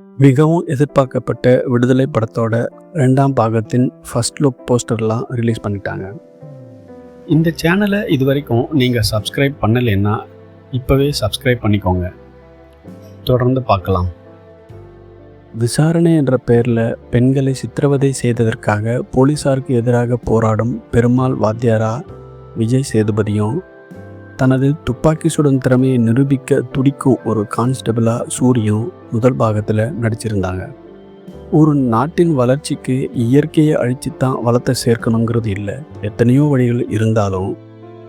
மிகவும் எதிர்பார்க்கப்பட்ட விடுதலை படத்தோட ரெண்டாம் பாகத்தின் ஃபர்ஸ்ட் லுக் போஸ்டர்லாம் ரிலீஸ் பண்ணிட்டாங்க. இந்த சேனலை இது வரைக்கும் நீங்கள் சப்ஸ்கிரைப் பண்ணலைன்னா இப்போவே சப்ஸ்கிரைப் பண்ணிக்கோங்க. தொடர்ந்து பார்க்கலாம். விசாரணை என்ற பெயரில் பெண்களை சித்திரவதை செய்ததற்காக போலீசாருக்கு எதிராக போராடும் பெருமாள் வாத்தியாரா விஜய் சேதுபதியும் தனது துப்பாக்கி சுடும் திறமையை நிரூபிக்க துடிக்கும் ஒரு கான்ஸ்டபிளாக சூரியன் முதல் பாகத்தில் நடிச்சிருந்தாங்க. ஒரு நாட்டின் வளர்ச்சிக்கு இயற்கையை அழிச்சு தான் வளத்தை சேர்க்கணுங்கிறது இல்லை. எத்தனையோ வழிகள் இருந்தாலும்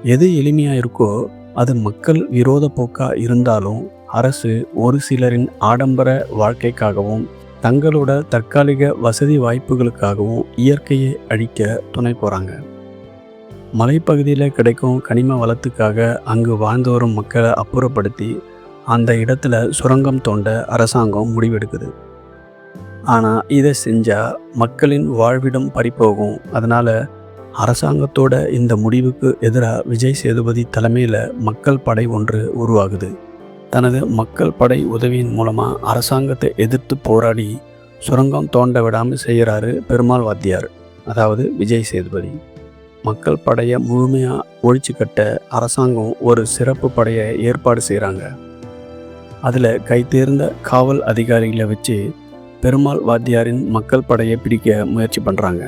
எது எளிமையாக இருக்கோ அது மக்கள் விரோத போக்காக இருந்தாலும் அரசு ஒரு சிலரின் ஆடம்பர வாழ்க்கைக்காகவும் தங்களோட தற்காலிக வசதி வாய்ப்புகளுக்காகவும் இயற்கையை அழிக்க துணை போகிறாங்க மலைப்பகுதியில் கிடைக்கும் கனிம வளத்துக்காக அங்கு வாழ்ந்து வரும் மக்களை அப்புறப்படுத்தி அந்த இடத்துல சுரங்கம் தோண்ட அரசாங்கம் முடிவெடுக்குது. ஆனால் இதை செஞ்சால் மக்களின் வாழ்விடம் பறிப்போகும் அதனால் அரசாங்கத்தோட இந்த முடிவுக்கு எதிராக விஜய் சேதுபதி தலைமையில் மக்கள் படை ஒன்று உருவாகுது. தனது மக்கள் படை உதவியின் மூலமாக அரசாங்கத்தை எதிர்த்து போராடி சுரங்கம் தோண்ட விடாமல் செய்கிறாரு பெருமாள் வாத்தியார் அதாவது விஜய் சேதுபதி. மக்கள் படையை முழுமையாக ஒழிச்சு கட்ட அரசாங்கம் ஒரு சிறப்பு படையை ஏற்பாடு செய்கிறாங்க அதில் கைதேர்ந்த காவல் அதிகாரிகளை வச்சு பெருமாள் வாத்தியாரின் மக்கள் படையை பிடிக்க முயற்சி பண்ணுறாங்க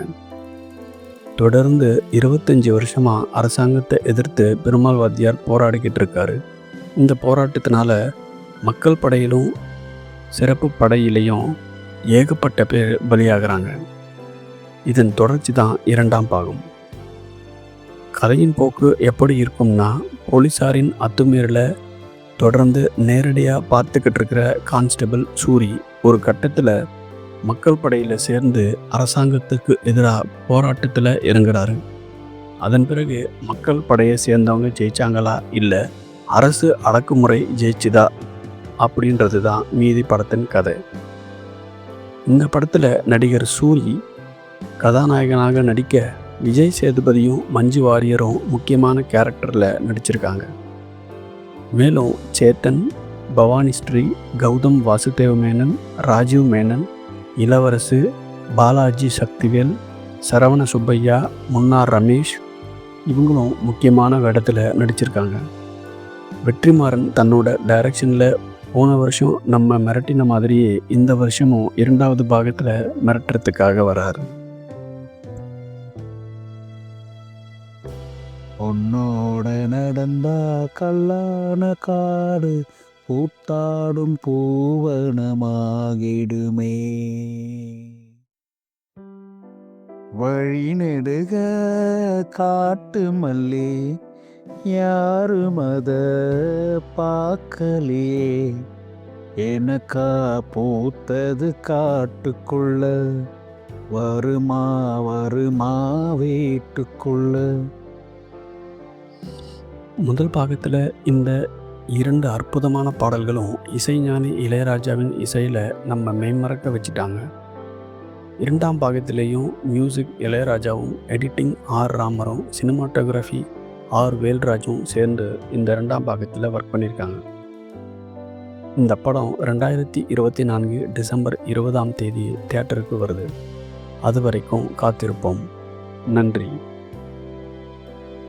தொடர்ந்து இருபத்தஞ்சி வருஷமாக அரசாங்கத்தை எதிர்த்து பெருமாள் வாத்தியார் போராடிக்கிட்டு இருக்காரு. இந்த போராட்டத்தினால மக்கள் படையிலும் சிறப்பு படையிலையும் ஏகப்பட்ட பேர் பலியாகிறாங்க. இதன் தொடர்ச்சி தான் இரண்டாம் பாகம். கதையின் போக்கு எப்படி இருக்கும்னா போலீஸாரின் அத்துமீறலை தொடர்ந்து நேரடியாக பார்த்துக்கிட்டு இருக்கிற கான்ஸ்டபிள் சூரி ஒரு கட்டத்தில் மக்கள் படையில் சேர்ந்து அரசாங்கத்துக்கு எதிராக போராட்டத்தில் இறங்குறாரு. அதன் பிறகு மக்கள் படையை சேர்ந்தவங்க ஜெயிச்சாங்களா? இல்லை அரசு அடக்குமுறை ஜெயிச்சுதா? அப்படின்றது தான் மீதி படத்தின் கதை. இந்த படத்தில் நடிகர் சூரி கதாநாயகனாக நடிக்க விஜய் சேதுபதியும் மஞ்சு வாரியரும் முக்கியமான கேரக்டரில் நடிச்சிருக்காங்க. மேலும் சேத்தன் பவானி ஸ்ரீ கௌதம் வாசுதேவ மேனன் ராஜீவ் மேனன் இளவரசு பாலாஜி சக்திவேல் சரவண சுப்பையா முன்னார் ரமேஷ் இவங்களும் முக்கியமான வேடத்தில் நடிச்சிருக்காங்க. வெற்றிமாறன் தன்னோட டைரக்ஷனில் போன வருஷம் நம்ம மிரட்டின மாதிரியே இந்த வருஷமும் இரண்டாவது பாகத்தில் மிரட்டுறதுக்காக வராரு. உன்னோட நடந்தா கல்லான காடு பூத்தாடும் பூவனமாகிடுமே. வழி நெடுக காட்டு மல்லி யாரும் அத பார்க்கலையே எனக்கா பூத்தது காட்டுக்குள்ள வருமா வருமா வீட்டுக்குள்ள. முதல் பாகத்தில் இந்த இரண்டு அற்புதமான பாடல்களும் இசைஞானி இளையராஜாவின் இசையில் நம்ம மெய்மறக்க வச்சுட்டாங்க. இரண்டாம் பாகத்திலேயும் மியூசிக் இளையராஜாவும் எடிட்டிங் ஆர் ராமரும் சினிமாட்டோகிராஃபி ஆர் வேல்ராஜும் சேர்ந்து இந்த ரெண்டாம் பாகத்தில் ஒர்க் பண்ணியிருக்காங்க இந்த படம் ரெண்டாயிரத்தி இருபத்தி நான்கு டிசம்பர் இருபதாம் தேதி தேட்டருக்கு வருது. அது வரைக்கும் காத்திருப்போம். நன்றி.